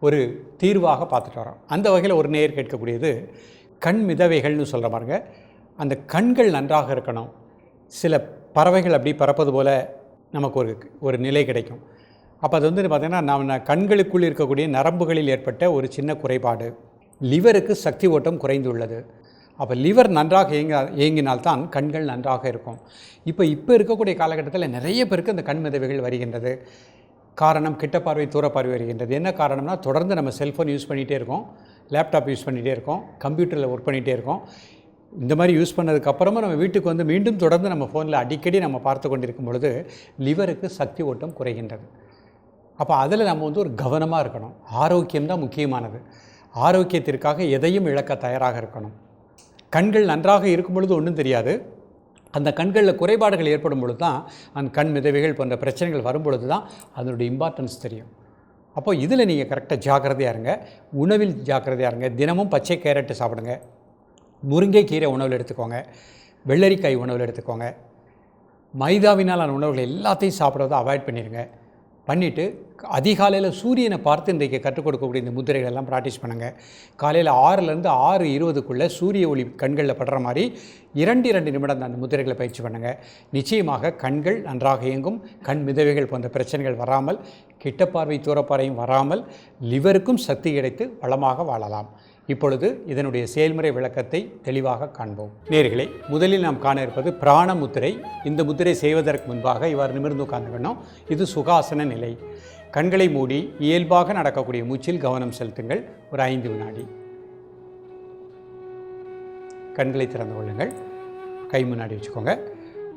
ஒரு தீர்வாக பார்த்துட்டு வரோம் அந்த வகையில் ஒரு நேர் கேட்கக்கூடியது கண் மிதவைகள்னு சொல்கிற பாருங்க. அந்த கண்கள் நன்றாக இருக்கணும். சில பறவைகள் அப்படி பறப்பது போல் நமக்கு ஒரு ஒரு நிலை கிடைக்கும். அப்போ அது வந்து பார்த்திங்கன்னா நம்ம கண்களுக்குள் இருக்கக்கூடிய நரம்புகளில் ஏற்பட்ட ஒரு சின்ன குறைபாடு. லிவருக்கு சக்தி ஓட்டம் குறைந்துள்ளது. அப்போ லிவர் நன்றாக இயங்க இயங்கினால்தான் கண்கள் நன்றாக இருக்கும். இப்போ இப்போ இருக்கக்கூடிய காலகட்டத்தில் நிறைய பேருக்கு அந்த கண் மிதவைகள் வருகின்றது. காரணம் கிட்ட பார்வை தூர பார்வை வருகின்றது. என்ன காரணம்னா தொடர்ந்து நம்ம செல்ஃபோன் யூஸ் பண்ணிகிட்டே இருக்கோம். லேப்டாப் யூஸ் பண்ணிகிட்டே இருக்கோம். கம்ப்யூட்டரில் ஒர்க் பண்ணிகிட்டே இருக்கோம். இந்த மாதிரி யூஸ் பண்ணதுக்கப்புறமா நம்ம வீட்டுக்கு வந்து மீண்டும் தொடர்ந்து நம்ம ஃபோனில் அடிக்கடி நம்ம பார்த்து கொண்டிருக்கும் பொழுது லிவருக்கு சக்தி ஓட்டம் குறைகின்றது. அப்போ அதில் நம்ம வந்து ஒரு கவனமாக இருக்கணும். ஆரோக்கியம் தான் முக்கியமானது. ஆரோக்கியத்திற்காக எதையும் இழக்க தயாராக இருக்கணும். கண்கள் நன்றாக இருக்கும் பொழுது ஒன்றும் தெரியாது. அந்த கண்களில் குறைபாடுகள் ஏற்படும் பொழுது தான் அந்த கண் மிதவைகள் போன்ற பிரச்சனைகள் வரும் பொழுது தான் அதனுடைய இம்பார்ட்டன்ஸ் தெரியும். அப்போ இதில் நீங்கள் கரெக்டாக ஜாக்கிரதையாக இருங்க. உணவில் ஜாக்கிரதையாக இருங்க. தினமும் பச்சை கேரட்டு சாப்பிடுங்க. முருங்கைக்கீரை உணவில் எடுத்துக்கோங்க. வெள்ளரிக்காய் உணவில் எடுத்துக்கோங்க. மைதாவினாலான உணவுகள் எல்லாத்தையும் சாப்பிட்றத அவாய்ட் பண்ணிடுங்க. பண்ணிவிட்டு அதிகாலையில் சூரியனை பார்த்து இன்றைக்கு கற்றுக் கொடுக்கக்கூடிய இந்த முத்திரைகள் எல்லாம் ப்ராக்டிஸ் பண்ணுங்கள் காலையில் ஆறுலேருந்து ஆறு இருபதுக்குள்ளே சூரிய ஒளி கண்களில் படுற மாதிரி இரண்டு இரண்டு நிமிடம் அந்த முத்திரைகளை பயிற்சி பண்ணுங்கள் நிச்சயமாக கண்கள் நன்றாக இயங்கும். கண் மிதவைகள் போன்ற பிரச்சனைகள் வராமல் கிட்ட பார்வை தூரப்பாறையும் வராமல் லிவருக்கும் சக்தி கிடைத்து வளமாக வாழலாம். இப்பொழுது இதனுடைய செயல்முறை விளக்கத்தை தெளிவாக காண்போம். நேர்களே முதலில் நாம் காண இருப்பது பிராண முத்திரை. இந்த முத்திரை செய்வதற்கு முன்பாக இவ்வாறு நிமிர்ந்து உட்கார்ந்துக்கணும் இது சுகாசன நிலை. கண்களை மூடி இயல்பாக நடக்கக்கூடிய மூச்சில் கவனம் செலுத்துங்கள். ஒரு ஐந்து வினாடி. கண்களை திறந்து கொள்ளுங்கள். கை முன்னாடி வச்சுக்கோங்க.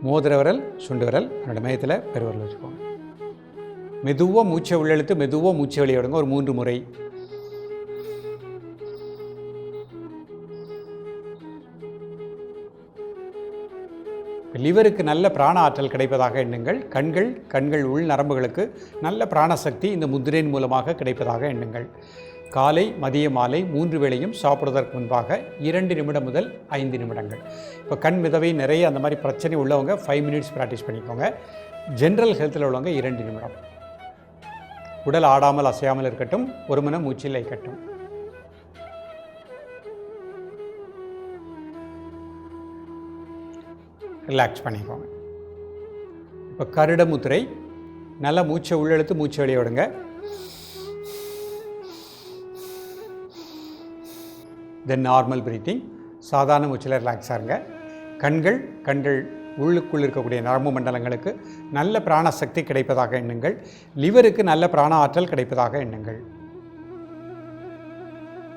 மோதிர விரல் சுண்டு விரல் என்னோடய மையத்தில் பெருவரல் வச்சுக்கோங்க. மெதுவாக மூச்சை உள்ளெழுத்து மெதுவாக மூச்சை வெளியே ஒரு மூன்று முறை. லிவருக்கு நல்ல பிராண ஆற்றல் கிடைப்பதாக எண்ணுங்கள். கண்கள் கண்கள் உள் நரம்புகளுக்கு நல்ல பிராணசக்தி இந்த முத்திரையின் மூலமாக கிடைப்பதாக எண்ணுங்கள். காலை மதிய மாலை மூன்று வேளையும் சாப்பிடுவதற்கு முன்பாக இரண்டு நிமிடம் முதல் ஐந்து நிமிடங்கள். இப்போ கண் மிதவை நிறைய அந்த மாதிரி பிரச்சனை உள்ளவங்க ஃபைவ் மினிட்ஸ் ப்ராக்டிஸ் பண்ணிக்கோங்க. ஜென்ரல் ஹெல்த்தில் உள்ளவங்க இரண்டு நிமிடம். உடல் ஆடாமல் அசையாமல் இருக்கட்டும் ஒரு மன மூச்சில் இருக்கட்டும். ரிலாக்ஸ் பண்ணிக்கோங்க. இப்போ கருட முத்திரை நல்லா மூச்சை உள்ளெழுத்து மூச்சை வெளியே விடுங்க. தென் நார்மல் பிரீத்திங் சாதாரண மூச்சில் ரிலாக்ஸாக இருங்க. கண்கள் கண்கள் உள்ளுக்குள் இருக்கக்கூடிய நரம்பு மண்டலங்களுக்கு நல்ல பிராணசக்தி கிடைப்பதாக எண்ணுங்கள். லிவருக்கு நல்ல பிராண ஆற்றல் கிடைப்பதாக எண்ணுங்கள்.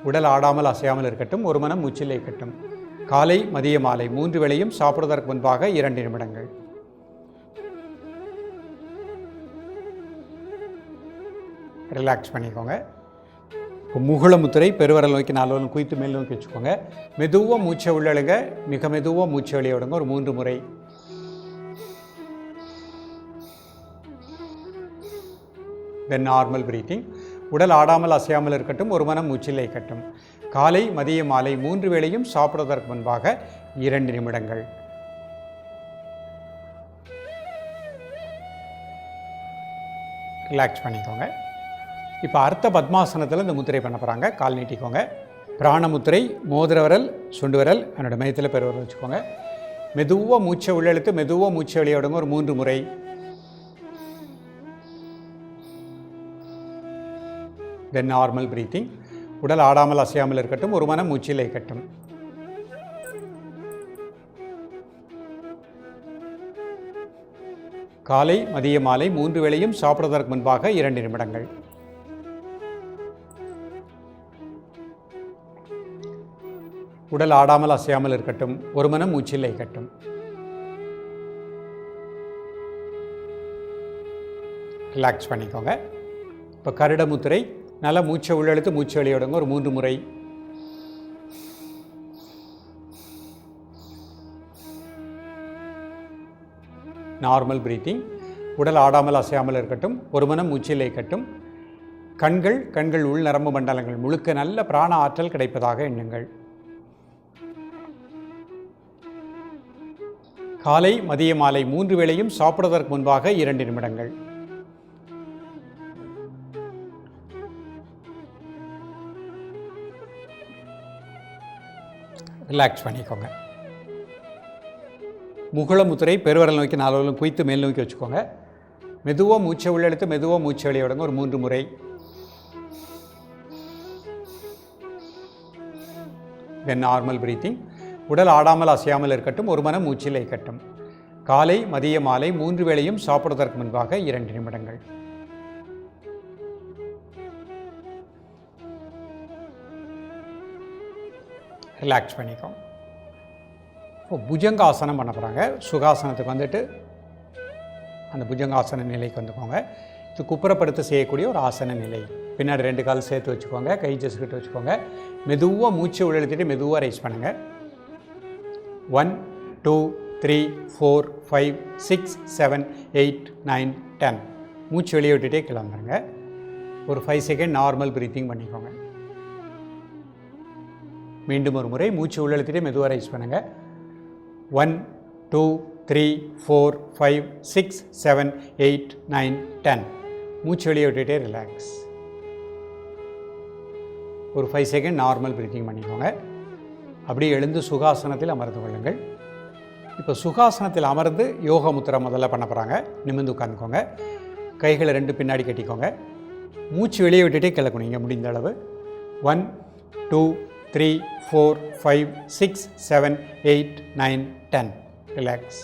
உடல் ஆடாமல் அசையாமல் இருக்கட்டும் ஒரு மனம் மூச்சில் இருக்கட்டும் காலை மதிய மாலை மூன்று வேளையும் சாப்பிடுவதற்கு முன்பாக இரண்டு நிமிடங்கள். ரிலாக்ஸ் பண்ணிக்கோங்க. இப்போ முகுள பெருவரல் நோக்கி நாலு குயித்து மேல் நோக்கி வச்சுக்கோங்க. மெதுவாக மூச்சை உள்ளழுங்க. மிக மெதுவாக மூச்சை வெளியே விடுங்க. ஒரு மூன்று முறை. தென் நார்மல் பிரீத்திங் உடல் ஆடாமல் அசையாமல் இருக்கட்டும். ஒரு மனம் மூச்சில்லை கட்டும் காலை மதிய மாலை மூன்று வேளையும் சாப்பிடுவதற்கு முன்பாக இரண்டு நிமிடங்கள். ரிலாக்ஸ் பண்ணிக்கோங்க. இப்போ அர்த்த பத்மாசனத்தில் இந்த முத்திரை பண்ண போகிறாங்க கால் நீட்டிக்கோங்க. பிராணமுத்திரை மோதிரவரல் மோதிர விரல் சுண்டு விரல் என்னோட மையத்தில் பெருவரல் வச்சுக்கோங்க. மெதுவாக மூச்சை உள்ளெழுத்து மெதுவாக மூச்சை வெளியே ஒரு மூன்று முறை. தென் நார்மல் ப்ரீத்திங் உடல் ஆடாமல் அசையாமல் இருக்கட்டும் ஒரு மனம் மூச்சில் இருக்கட்டும். காலை மதிய மாலை மூன்று வேளையும் சாப்பிடுவதற்கு முன்பாக இரண்டு நிமிடங்கள். உடல் ஆடாமல் அசையாமல் இருக்கட்டும் ஒரு மனம் மூச்சில் இருக்கட்டும். ரிலாக்ஸ் பண்ணிக்கோங்க. இப்போ கருட முத்திரை நல்லா மூச்சை உள்ளெழுத்து மூச்சு வெளியிடுங்க ஒரு மூன்று முறை. நார்மல் பிரீத்திங் உடல் ஆடாமல் அசையாமல் இருக்கட்டும். ஒரு மனம் மூச்சில் இருக்கட்டும். கண்கள் கண்கள் உள் நரம்பு மண்டலங்கள் முழுக்க நல்ல பிராண ஆற்றல் கிடைப்பதாக எண்ணுங்கள். காலை மதிய மாலை மூன்று வேளையும் சாப்பிடுவதற்கு முன்பாக இரண்டு நிமிடங்கள். ரிலாக்ஸ் பண்ணிக்கோங்க. முகுளமுத்திரை பெருவரல் நோக்கி நாலு குய்த்து மேல் நோக்கி வச்சுக்கோங்க. மெதுவாக மூச்சை உள்ளெடுத்து மெதுவாக மூச்சை வெளியே விடுங்க. ஒரு மூன்று முறை. தென் நார்மல் பிரீத்திங் உடல் ஆடாமல் அசையாமல் இருக்கட்டும். ஒரு மனம் மூச்சில் இருக்கட்டும் காலை மதிய மாலை மூன்று வேளையும் சாப்பிடுவதற்கு முன்பாக இரண்டு நிமிடங்கள். ரிலாக்ஸ் பண்ணிக்கும் இப்போ புஜங்காசனம் பண்ண போகிறாங்க சுகாசனத்துக்கு வந்துட்டு அந்த புஜங்காசன நிலைக்கு வந்துக்கோங்க. இது குப்புறப்படுத்த செய்யக்கூடிய ஒரு ஆசன நிலை. பின்னாடி ரெண்டு கால் சேர்த்து வச்சுக்கோங்க. கை ஜஸ்கிட்ட வச்சுக்கோங்க. மெதுவாக மூச்சு உள்ளெழுத்திட்டு மெதுவாக ரைஸ் பண்ணுங்கள் one two three four five six seven eight nine ten மூச்சு வெளியே விட்டுட்டே கிளம்புறங்க ஒரு ஃபைவ் செகண்ட் நார்மல் ப்ரீத்திங் பண்ணிக்கோங்க. மீண்டும் ஒரு முறை மூச்சு உள்ளழுத்திட்டே மெதுவாக ரைஸ் பண்ணுங்கள் one two three four five six seven eight nine ten மூச்சு வெளியே விட்டுட்டே ரிலாக்ஸ் ஒரு ஃபைவ் செகண்ட் நார்மல் ப்ரீத்திங் பண்ணிக்கோங்க. அப்படியே எழுந்து சுகாசனத்தில் அமர்ந்து கொள்ளுங்கள். இப்போ சுகாசனத்தில் அமர்ந்து யோக முத்திரை முதல்ல பண்ண போகிறாங்க நிமிர்ந்து உட்காந்துக்கோங்க கைகளை ரெண்டு பின்னாடி கட்டிக்கோங்க. மூச்சு வெளியே விட்டுட்டே கிளக்குனீங்க முடிந்த அளவு. One two three four five six seven eight nine ten. Relax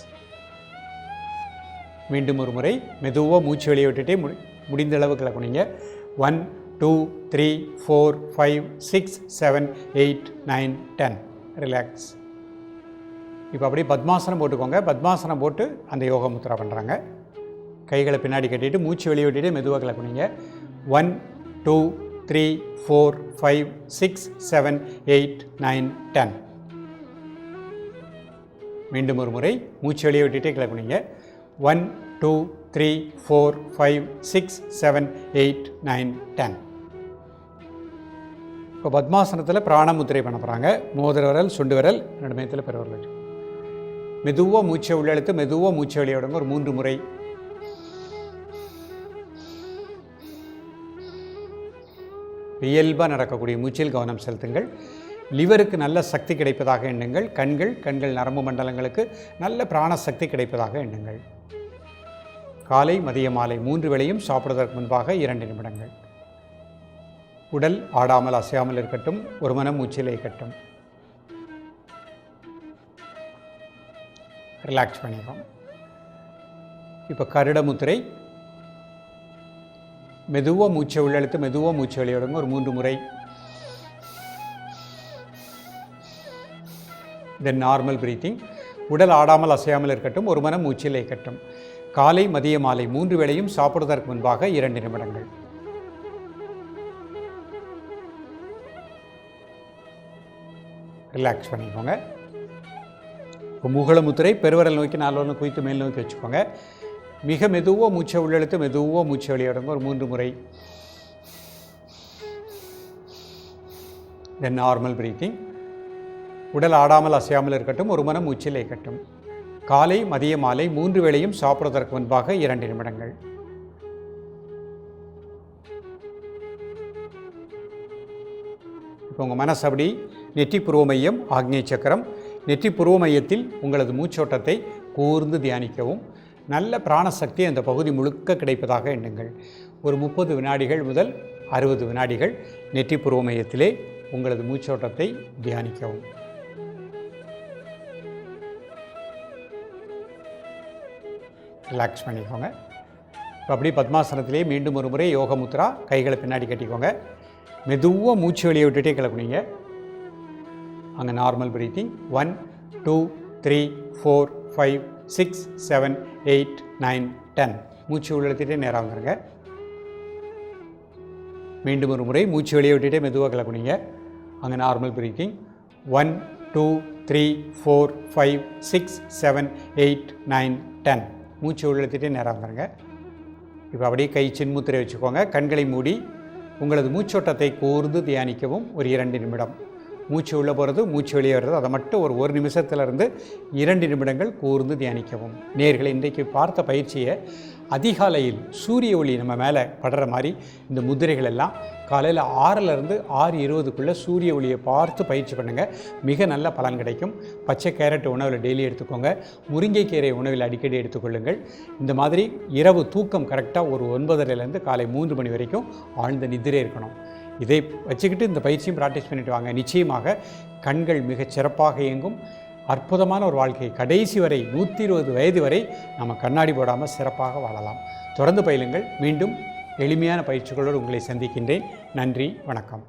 மீண்டும் ஒரு முறை மெதுவாக மூச்சு வெளியே விட்டுட்டே முடி முடிந்த அளவு கிளக்குனீங்க one two three four five six seven eight nine ten relax இப்போ அப்படியே பத்மாசனம் போட்டுக்கோங்க. பத்மாசனம் போட்டு அந்த யோக முத்ரா பண்ணுறாங்க கைகளை பின்னாடி கட்டிட்டு மூச்சு வெளியே விட்டுட்டு மெதுவாக கிளப்புனீங்க one two three four five six seven eight nine ten மீண்டும் ஒரு முறை மூச்சு வெளியே விட்டுட்டே கிளப்புனீங்க one two three four five six seven eight nine ten இப்போ பத்மாசனத்தில் பிராணமுத்திரை பண்ண போகிறாங்க மோதிர விரல் சுண்டு விரல் நடுமயத்தில் பெறவர்கள் மெதுவாக மூச்சை உள்ளெழுத்து மெதுவாக மூச்சை வெளியே விடுங்க. ஒரு மூன்று முறை இயல்பாக நடக்கக்கூடிய மூச்சில் கவனம் செலுத்துங்கள். லிவருக்கு நல்ல சக்தி கிடைப்பதாக எண்ணுங்கள். கண்கள் கண்கள் நரம்பு மண்டலங்களுக்கு நல்ல பிராண சக்தி கிடைப்பதாக எண்ணுங்கள். காலை மதிய மாலை மூன்று வேளையும் சாப்பிடுவதற்கு முன்பாக இரண்டு நிமிடங்கள். உடல் ஆடாமல் அசையாமல் இருக்கட்டும். ஒரு மனம் மூச்சில் இருக்கட்டும் ரிலாக்ஸ் பண்ணிக்கோங்க. இப்போ கருட முத்திரை மெதுவாக மூச்சை உள்ளெழுத்து மெதுவாக மூச்சை வெளியிடுங்க ஒரு மூன்று முறை. தென் நார்மல் பிரீத்திங் உடல் ஆடாமல் அசையாமல் இருக்கட்டும் ஒரு மனம் மூச்சில் இருக்கட்டும் காலை மதிய மாலை மூன்று வேளையும் சாப்பிடுவதற்கு முன்பாக இரண்டு நிமிடங்கள். ரிலாக்ஸ் பண்ணிக்கோங்க. இப்போ முகல முத்திரை பெருவரல் நோக்கி நாலு குவித்து மேல் நோக்கி வச்சுக்கோங்க. மிக மெதுவாக மூச்சை உள்ளெழுத்து மெதுவாக மூச்சை வெளியிடுங்க. ஒரு மூன்று முறை. தென் நார்மல் பிரீத்திங் உடல் ஆடாமல் அசையாமல் இருக்கட்டும் ஒரு மனம் மூச்சில் இருக்கட்டும். காலை மதிய மாலை மூன்று வேளையும் சாப்பிடுவதற்கு முன்பாக இரண்டு நிமிடங்கள். இப்போ உங்கள் மனசு அப்படி நெற்றி புருவ மையம் ஆக்னேய சக்கரம். நெற்றி புருவ மையத்தில் உங்களது மூச்சோட்டத்தை கூர்ந்து தியானிக்கவும். நல்ல பிராணசக்தி அந்த பகுதி முழுக்க கிடைப்பதாக எண்ணுங்கள். ஒரு முப்பது வினாடிகள் முதல் அறுபது வினாடிகள் நெற்றி புருவ மையத்திலே உங்களது மூச்சோட்டத்தை தியானிக்கவும். ரிலாக்ஸ் பண்ணிக்கோங்க. இப்போ அப்படியே பத்மாசனத்திலே மீண்டும் ஒரு முறை யோக முத்ரா கைகளை பின்னாடி கட்டிக்கோங்க. மெதுவாக மூச்சு வெளியே விட்டுட்டே கிளப்புனீங்க அங்கே normal breathing one two three four five six seven eight nine ten. மூச்சு உள்ளத்திட்டே நேராக வந்துருங்க. மீண்டும் ஒரு முறை மூச்சு வெளியே விட்டுட்டே மெதுவாக கிளப்புனீங்க அங்கே normal breathing one two three four five six seven eight nine ten மூச்சு உள்ளத்திட்டே நேரம் வந்துருங்க. இப்போ அப்படியே கை சின்முத்திரை வச்சுக்கோங்க. கண்களை மூடி உங்களது மூச்சோட்டத்தை கூர்ந்து தியானிக்கவும் ஒரு இரண்டு நிமிடம். மூச்சு உள்ளே போகிறது மூச்சு வெளியே வர்றது அதை மட்டும் ஒரு ஒரு நிமிஷத்துலேருந்து இரண்டு நிமிடங்கள் கூர்ந்து தியானிக்கவும். நேர்களை இன்றைக்கு பார்த்த பயிற்சியை அதிகாலையில் சூரிய ஒளி நம்ம மேலே படுற மாதிரி இந்த முதிரைகள் எல்லாம் காலையில் ஆறிலிருந்து ஆறு இருபதுக்குள்ளே சூரிய ஒளியை பார்த்து பயிற்சி பண்ணுங்கள் மிக நல்ல பலன் கிடைக்கும். பச்சை கேரட் உணவில் டெய்லி எடுத்துக்கோங்க. முருங்கைக்கீரை உணவில் அடிக்கடி எடுத்துக்கொள்ளுங்கள். இந்த மாதிரி இரவு தூக்கம் கரெக்டாக ஒரு ஒன்பதரைலேருந்து காலை மூன்று மணி வரைக்கும் ஆழ்ந்த நிதிரே இருக்கணும். இதை வச்சுக்கிட்டு இந்த பயிற்சியும் ப்ராக்டிஸ் பண்ணிட்டு வாங்க. நிச்சயமாக கண்கள் மிகச் சிறப்பாக இயங்கும். அற்புதமான ஒரு வாழ்க்கை. கடைசி வரை நூற்றி இருபது வயது வரை நம்ம கண்ணாடி போடாமல் சிறப்பாக வாழலாம். தொடர்ந்து பயிலுங்கள். மீண்டும் எளிமையான பயிற்சிகளோடு உங்களை சந்திக்கின்றேன். நன்றி வணக்கம்.